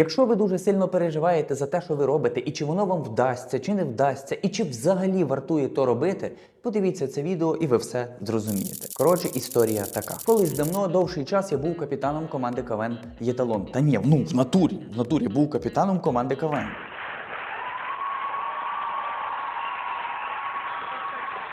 Якщо ви дуже сильно переживаєте за те, що ви робите, і чи воно вам вдасться, чи не вдасться, і чи взагалі вартує то робити, подивіться це відео і ви все зрозумієте. Коротше, історія така. Колись давно довший час я був капітаном команди КВН Єталон. Та ні, ну в натурі, в натурі був капітаном команди КВН.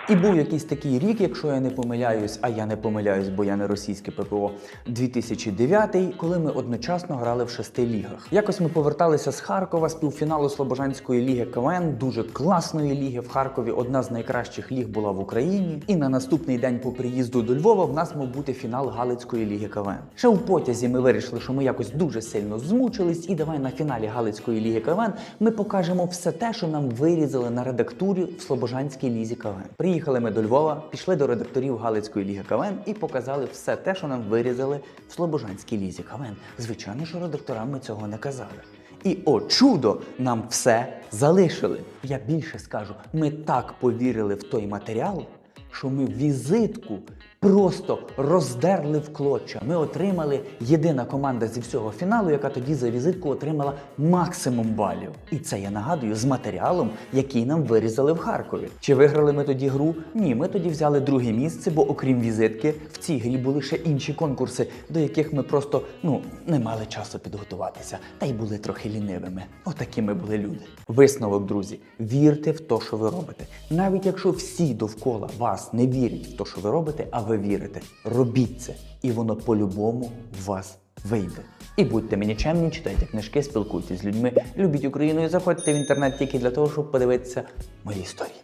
І був якийсь такий рік, якщо я не помиляюсь, а я не помиляюсь, бо я не російське ППО, 2009, коли ми одночасно грали в шести лігах. Якось ми поверталися з Харкова з півфіналу Слобожанської ліги КВН, дуже класної ліги в Харкові. Одна з найкращих ліг була в Україні. І на наступний день по приїзду до Львова в нас мав бути фінал Галицької ліги КВН. Ще у потязі ми вирішили, що ми якось дуже сильно змучились, і давай на фіналі Галицької ліги КВН ми покажемо все те, що нам вирізали на редактурі в Слобожанській лізі КВН. Приїхали ми до Львова, пішли до редакторів Галицької ліги КВН і показали все те, що нам вирізали в Слобожанській лізі КВН. Звичайно, що редакторам ми цього не казали. І о чудо, нам все залишили. Я більше скажу, ми так повірили в той матеріал, що ми візитку просто роздерли в клоча. Ми отримали єдина команда зі всього фіналу, яка тоді за візитку отримала максимум балів. І це я нагадую з матеріалом, який нам вирізали в Харкові. Чи виграли ми тоді гру? Ні, ми тоді взяли друге місце, бо окрім візитки, в цій грі були ще інші конкурси, до яких ми просто ну не мали часу підготуватися, та й були трохи лінивими. Отакі ми були люди. Висновок, друзі, вірте в те, що ви робите. Навіть якщо всі довкола вас не вірять в те, що ви робите, а вірите, робіть це, і воно по-любому в вас вийде. І будьте мені чемні, читайте книжки, спілкуйтесь з людьми, любіть Україну і заходьте в інтернет тільки для того, щоб подивитися мої історії.